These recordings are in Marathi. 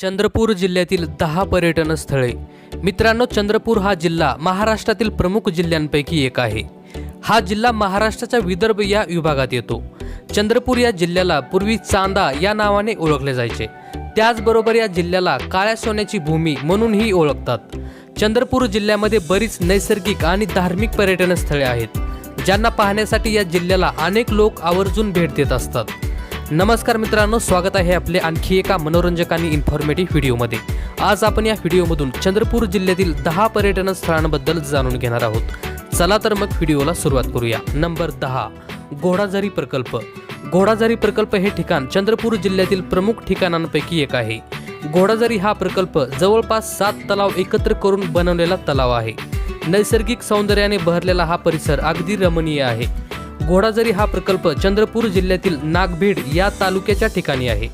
चंद्रपूर जिल्ह्यातील दहा पर्यटन स्थळे. मित्रांनो चंद्रपूर हा जिल्हा महाराष्ट्रातील प्रमुख जिल्ह्यांपैकी एक आहे. हा जिल्हा महाराष्ट्राच्या विदर्भ या विभागात येतो. चंद्रपूर या जिल्ह्याला पूर्वी चांदा या नावाने ओळखले जायचे. त्याचबरोबर या जिल्ह्याला काळ्या सोन्याची भूमी म्हणूनही ओळखतात. चंद्रपूर जिल्ह्यामध्ये बरीच नैसर्गिक आणि धार्मिक पर्यटन स्थळे आहेत ज्यांना पाहण्यासाठी या जिल्ह्याला अनेक लोक आवर्जून भेट देत असतात. नमस्कार मित्रांनो स्वागत आहे आपले आणखी एका मनोरंजक आणि इन्फॉर्मेटिव्ह व्हिडिओमध्ये. आज आपण या व्हिडिओमधून चंद्रपूर जिल्ह्यातील दहा पर्यटन स्थळांबद्दल जाणून घेणार आहोत. चला तर मग व्हिडिओला सुरुवात करूया. नंबर दहा घोडाझरी प्रकल्प. घोडाझरी प्रकल्प हे ठिकाण चंद्रपूर जिल्ह्यातील प्रमुख ठिकाणांपैकी एक आहे. घोडाझरी हा प्रकल्प जवळपास सात तलाव एकत्र करून बनवलेला तलाव आहे. नैसर्गिक सौंदर्याने बहरलेला हा परिसर अगदी रमणीय आहे. घोडाझरी हा प्रकल्प चंद्रपूर जिल्ह्यातील नागभीड या तालुक्याच्या ठिकाणी आहे.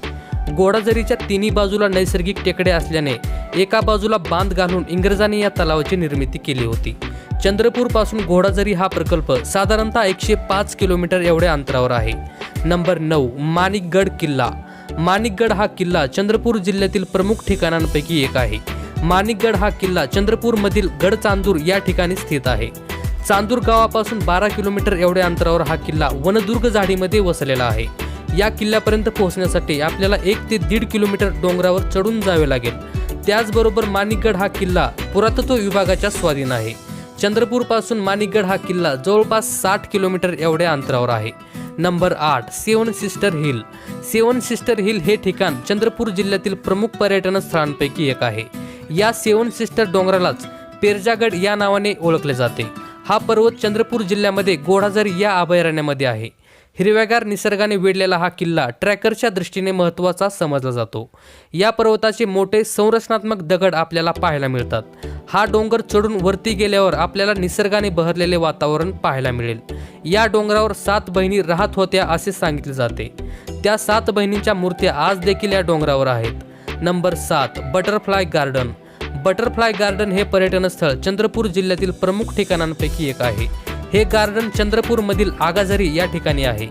घोडाझरीच्या तिन्ही बाजूला नैसर्गिक टेकडे असल्याने एका बाजूला बांध घालून इंग्रजांनी या तलावाची निर्मिती केली होती. चंद्रपूरपासून घोडाझरी हा प्रकल्प साधारणतः एकशे पाच किलोमीटर एवढ्या अंतरावर आहे. नंबर नऊ माणिकगड किल्ला. माणिकगड हा किल्ला चंद्रपूर जिल्ह्यातील प्रमुख ठिकाणांपैकी एक आहे. माणिकगड हा किल्ला चंद्रपूरमधील गडचांदूर या ठिकाणी स्थित आहे. चांदूर गावापासून बारा किलोमीटर एवढ्या अंतरावर हा किल्ला वनदुर्ग झाडीमध्ये वसलेला आहे. या किल्ल्यापर्यंत पोहोचण्यासाठी आपल्याला एक ते दीड किलोमीटर डोंगरावर चढून जावे लागेल. त्याचबरोबर माणिकगड हा किल्ला पुरातत्व विभागाच्या स्वाधीन आहे. चंद्रपूरपासून माणिकगड हा किल्ला जवळपास साठ किलोमीटर एवढ्या अंतरावर आहे. नंबर आठ seven sister hill. Seven sister hill हे ठिकाण चंद्रपूर जिल्ह्यातील प्रमुख पर्यटन स्थळांपैकी एक आहे. या सेवन सिस्टर डोंगरालाच पेरजागड या नावाने ओळखले जाते. हा पर्वत चंद्रपूर जिल्ह्यामध्ये गोढाझरी या अभयारण्यामध्ये आहे. हिरव्यागार निसर्गाने वेढलेला हा किल्ला ट्रॅकरच्या दृष्टीने महत्त्वाचा समजला जातो. या पर्वताचे मोठे संरचनात्मक दगड आपल्याला पाहायला मिळतात. हा डोंगर चढून वरती गेल्यावर आपल्याला निसर्गाने बहरलेले वातावरण पाहायला मिळेल. या डोंगरावर सात बहिणी राहत होत्या असे सांगितले जाते. त्या सात बहिणींच्या मूर्त्या आज देखील या डोंगरावर आहेत. नंबर सात बटरफ्लाय गार्डन. बटरफ्लाय गार्डन हे पर्यटन स्थळ चंद्रपूर जिल्ह्यातील प्रमुख ठिकाणांपैकी एक आहे. हे गार्डन चंद्रपूरमधील आगाझरी या ठिकाणी आहे.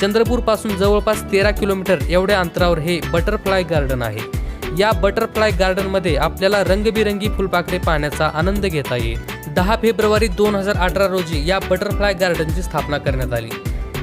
चंद्रपूरपासून जवळपास तेरा किलोमीटर एवढ्या अंतरावर हे बटरफ्लाय गार्डन आहे. या बटरफ्लाय गार्डनमध्ये आपल्याला रंगबिरंगी फुलपाखरे पाहण्याचा आनंद घेता येईल. दहा फेब्रुवारी दोन हजार अठरा रोजी या बटरफ्लाय गार्डनची स्थापना करण्यात आली.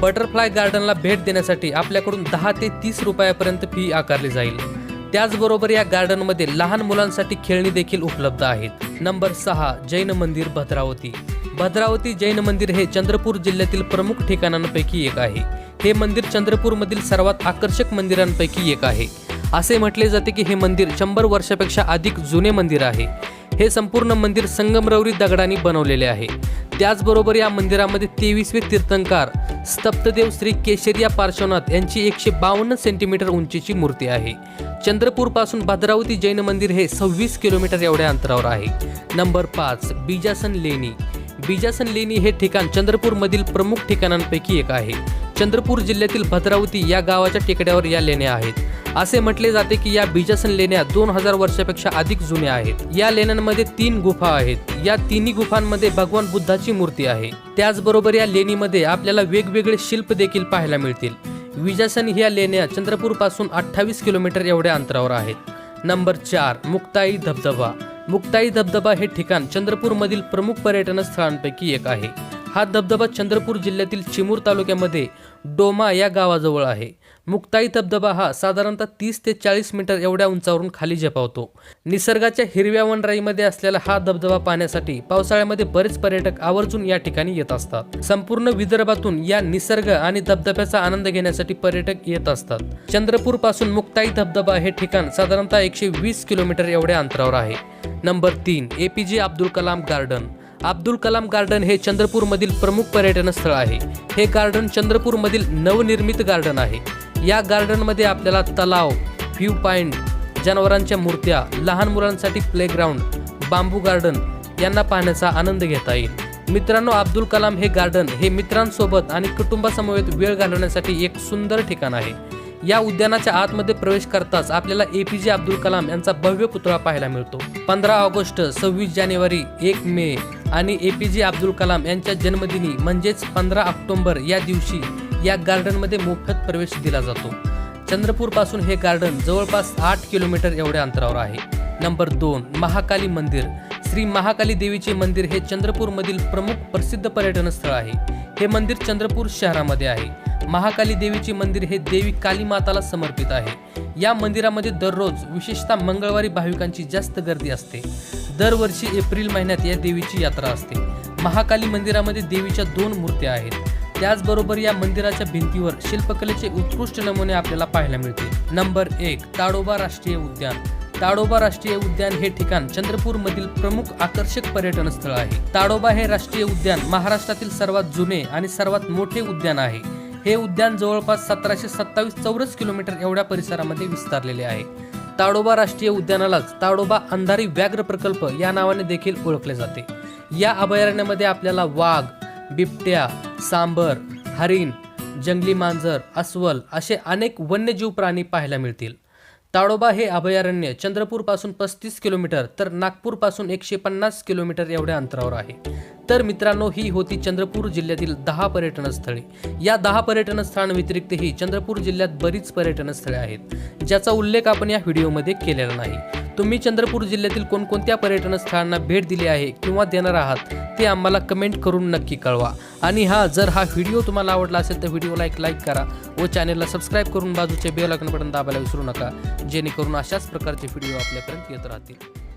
बटरफ्लाय गार्डनला भेट देण्यासाठी आपल्याकडून दहा ते तीस रुपयापर्यंत फी आकारली जाईल. त्याचबरोबर या गार्डनमध्ये लहान मुलांसाठी खेळणी देखील उपलब्ध आहेत. नंबर सहा जैन मंदिर भद्रावती. भद्रावती जैन मंदिर हे चंद्रपूर जिल्ह्यातील प्रमुख ठिकाणांपैकी एक आहे. हे मंदिर चंद्रपूरमधील सर्वात आकर्षक मंदिरांपैकी एक आहे. असे म्हटले जाते की हे मंदिर शंभर वर्षापेक्षा अधिक जुने मंदिर आहे. हे संपूर्ण मंदिर संगमरवरी दगडांनी बनवलेले आहे. त्याचबरोबर या मंदिरामध्ये तेवीसवे तीर्थंकार स्तप्तदेव श्री केशरिया पार्श्वनाथ यांची एकशे बावन्न सेंटीमीटर उंचीची मूर्ती आहे. चंद्रपूरपासून भद्रावती जैन मंदिर हे सव्वीस किलोमीटर एवढ्या अंतरावर आहे. नंबर पाच बिजासन लेणी. बिजासन लेणी हे ठिकाण चंद्रपूरमधील प्रमुख ठिकाणांपैकी एक आहे. चंद्रपूर जिल्ह्यातील भद्रावती या गावाच्या टेकड्यावर या लेण्या आहेत. असे म्हटले जाते की या बीजासन लेण्या दोन हजार वर्षापेक्षा अधिक जुन्या आहेत. या लेण्यांमध्ये तीन गुफा आहेत. या तिन्ही गुफांमध्ये भगवान बुद्धाची मूर्ती आहे. त्याचबरोबर या लेणीमध्ये आपल्याला वेगवेगळे शिल्प देखील पाहायला मिळतील. विजासन ह्या लेण्या चंद्रपूरपासून अठ्ठावीस किलोमीटर एवढ्या अंतरावर आहेत. नंबर चार मुक्ताई धबधबा. मुक्ताई धबधबा हे ठिकाण चंद्रपूरमधील प्रमुख पर्यटन स्थळांपैकी एक आहे. हा धबधबा चंद्रपूर जिल्ह्यातील चिमूर तालुक्यामध्ये डोमा या गावाजवळ आहे. मुक्ताई धबधबा हा साधारणतः तीस ते चाळीस मीटर एवढ्या उंचावरून खाली झेपावतो. निसर्गाच्या हिरव्या वनराईमध्ये असलेला हा धबधबा पाहण्यासाठी पावसाळ्यामध्ये बरेच पर्यटक आवर्जून या ठिकाणी येत असतात. संपूर्ण विदर्भातून या निसर्ग आणि धबधब्याचा आनंद घेण्यासाठी पर्यटक येत असतात. चंद्रपूरपासून मुक्ताई धबधबा हे ठिकाण साधारणतः एकशे वीस किलोमीटर एवढ्या अंतरावर आहे. नंबर तीन A P J Abdul Kalam garden. Abdul Kalam garden हे चंद्रपूरमधील प्रमुख पर्यटन स्थळ आहे. हे गार्डन चंद्रपूरमधील नवनिर्मित गार्डन आहे. या गार्डनमध्ये आपल्याला तलाव व्ह्यू पॉइंट जनावरांच्या मूर्त्या लहान मुलांसाठी प्लेग्राऊंड बांबू गार्डन यांना पाहण्याचा आनंद घेता येईल. मित्रांनो अब्दुल कलाम हे गार्डन हे मित्रांसोबत आणि कुटुंबासमवेत वेळ घालवण्यासाठी एक सुंदर ठिकाण आहे. या उद्यानाच्या आतमध्ये प्रवेश करताच आपल्याला ए पी जे अब्दुल कलाम यांचा भव्य पुतळा पाहायला मिळतो. पंधरा ऑगस्ट सव्वीस जानेवारी एक मे आणि ए पी जे अब्दुल कलाम यांच्या जन्मदिनी म्हणजेच पंधरा ऑक्टोंबर या दिवशी या गार्डनमध्ये मोफत प्रवेश दिला जातो. चंद्रपूरपासून हे गार्डन जवळपास आठ किलोमीटर एवढ्या अंतरावर आहे. नंबर दोन महाकाली मंदिर. श्री महाकाली देवीचे मंदिर हे चंद्रपूरमधील प्रमुख प्रसिद्ध पर्यटन स्थळ आहे. हे मंदिर चंद्रपूर शहरामध्ये आहे. महाकाली देवीचे मंदिर हे देवी काली माताला समर्पित आहे. या मंदिरामध्ये दररोज विशेषतः मंगळवारी भाविकांची जास्त गर्दी असते. दरवर्षी एप्रिल महिन्यात या देवीची यात्रा असते. महाकाली मंदिरामध्ये देवीच्या दोन मूर्त्या आहेत. त्याचबरोबर या मंदिराच्या भिंतीवर शिल्पकलेचे उत्कृष्ट नमुने आपल्याला पाहायला मिळतील. नंबर एक ताडोबा राष्ट्रीय उद्यान. ताडोबा राष्ट्रीय उद्यान हे ठिकाण चंद्रपूर मधील प्रमुख आकर्षक पर्यटन स्थळ आहे. ताडोबा हे राष्ट्रीय उद्यान महाराष्ट्रातील सर्वात जुने आणि सर्वात मोठे उद्यान आहे. हे उद्यान जवळपास सतराशे सत्तावीस चौरस किलोमीटर एवढ्या परिसरामध्ये विस्तारलेले आहे. ताडोबा राष्ट्रीय उद्यानालाच ताडोबा अंधारी व्याघ्र प्रकल्प या नावाने देखील ओळखले जाते. या अभयारण्यामध्ये आपल्याला वाघ बिबट्या सांबर हरिण जंगली मांजर अस्वल असे अनेक वन्यजीव प्राणी पाहायला मिळतील. ताडोबा हे अभयारण्य चंद्रपूरपासून पस्तीस किलोमीटर तर नागपूरपासून एकशे पन्नास किलोमीटर एवढ्या अंतरावर आहे. तर मित्रांनो ही होती चंद्रपूर जिल्ह्यातील दहा पर्यटन स्थळे या दहा पर्यटन स्थळांव्यतिरिक्तही चंद्रपूर जिल्ह्यात बरीच पर्यटन स्थळे आहेत ज्याचा उल्लेख आपण या व्हिडिओमध्ये केलेला नाही. तुम्ही चंद्रपूर जिल्ह्यातील कोणकोणत्या पर्यटन स्थळांना भेट दिली आहे किंवा देणार आहात ते आम्हाला कमेंट करून नक्की कळवा. आणि हा जर हा व्हिडिओ तुम्हाला आवडला असेल तर व्हिडिओला एक लाईक करा व चॅनेलला सबस्क्राईब करून बाजूचे बेल आयकन बटन दाबायला विसरू नका जेणेकरून अशाच प्रकारचे व्हिडिओ आपल्यापर्यंत येत राहतील.